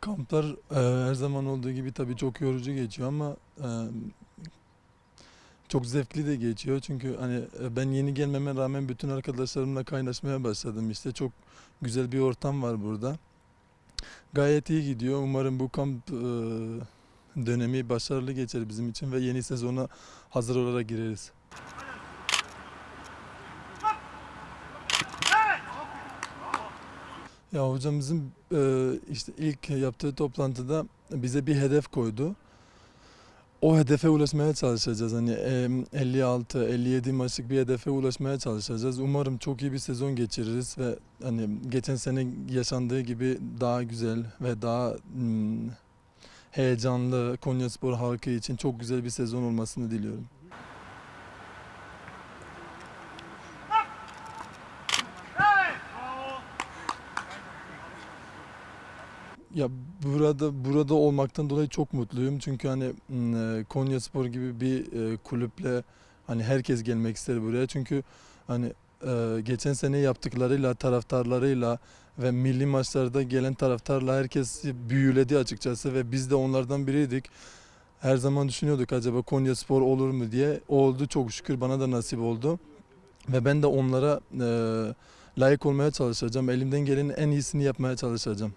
Kamplar e, her zaman olduğu gibi tabii çok yorucu geçiyor ama e, çok zevkli de geçiyor. Çünkü hani e, ben yeni gelmeme rağmen bütün arkadaşlarımla kaynaşmaya başladım. İşte çok güzel bir ortam var burada. Gayet iyi gidiyor. Umarım bu kamp e, dönemi başarılı geçer bizim için ve yeni sezona hazır olarak gireriz. Ya hocamızın e, işte ilk yaptığı toplantıda bize bir hedef koydu. O hedefe ulaşmaya çalışacağız. Hani e, 56-57 maçlık bir hedefe ulaşmaya çalışacağız. Umarım çok iyi bir sezon geçiririz ve hani geçen sene yaşandığı gibi daha güzel ve daha mm, heyecanlı Konyaspor halkı için çok güzel bir sezon olmasını diliyorum. Ya burada burada olmaktan dolayı çok mutluyum. Çünkü hani m, Konyaspor gibi bir e, kulüple hani herkes gelmek ister buraya. Çünkü hani e, geçen sene yaptıklarıyla, taraftarlarıyla ve milli maçlarda gelen taraftarla herkes büyüledi açıkçası ve biz de onlardan biriydik. Her zaman düşünüyorduk acaba Konyaspor olur mu diye. Oldu çok şükür bana da nasip oldu. Ve ben de onlara e, layık olmaya çalışacağım. Elimden gelenin en iyisini yapmaya çalışacağım.